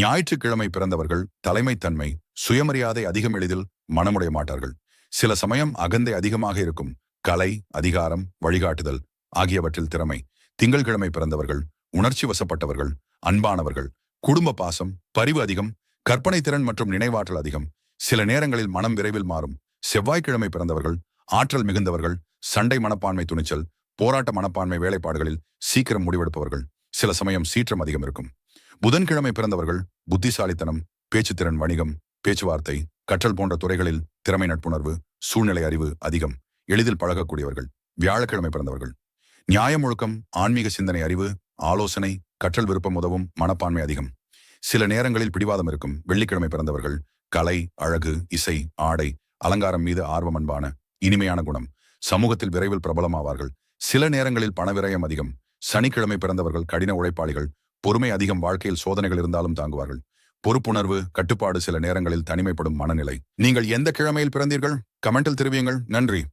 ஞாயிற்றுக்கிழமை பிறந்தவர்கள் தலைமைத்தன்மை சுயமரியாதை அதிகம் எளிதில் மனமுடைய மாட்டார்கள். சில சமயம் அகந்தை அதிகமாக இருக்கும். கலை அதிகாரம் வழிகாட்டுதல் ஆகியவற்றில் திறமை. திங்கள்கிழமை பிறந்தவர்கள் உணர்ச்சி வசப்பட்டவர்கள் அன்பானவர்கள் குடும்ப பாசம் பரிவு அதிகம் கற்பனை திறன் மற்றும் நினைவாற்றல் அதிகம். சில நேரங்களில் மனம் விரைவில் மாறும். செவ்வாய்க்கிழமை பிறந்தவர்கள் ஆற்றல் மிகுந்தவர்கள் சண்டை மனப்பான்மை துணிச்சல் போராட்ட மனப்பான்மை வேலைப்பாடுகளில் சீக்கிரம் முடிவெடுப்பவர்கள். சில சமயம் சீற்றம் அதிகம் இருக்கும். புதன்கிழமை பிறந்தவர்கள் புத்திசாலித்தனம் பேச்சுத்திறன் வணிகம் பேச்சுவார்த்தை கற்றல் போன்ற துறைகளில் திறமை நட்புணர்வு சூழ்நிலை அறிவு அதிகம். எளிதில் பழகக்கூடியவர்கள் வியாழக்கிழமை பிறந்தவர்கள். நியாயம் ஒழுக்கம் ஆன்மீக சிந்தனை அறிவு ஆலோசனை கற்றல் விருப்பம் உதவும் மனப்பான்மை அதிகம். சில நேரங்களில் பிடிவாதம் இருக்கும் வெள்ளிக்கிழமை பிறந்தவர்கள் கலை அழகு இசை ஆடை அலங்காரம் மீது ஆர்வம் அன்பான இனிமையான குணம் சமூகத்தில் விரைவில் பிரபலமாவார்கள். சில நேரங்களில் பண விரயம் அதிகம். சனிக்கிழமை பிறந்தவர்கள் கடின உழைப்பாளிகள் பொறுமை அதிகம் வாழ்க்கையில் சோதனைகள் இருந்தாலும் தாங்குவார்கள். பொறுப்புணர்வு கட்டுப்பாடு சில நேரங்களில் தனிமைப்படும் மனநிலை. நீங்கள் எந்த கிழமையில் பிறந்தீர்கள்? கமெண்டில் தெரிவியுங்கள். நன்றி.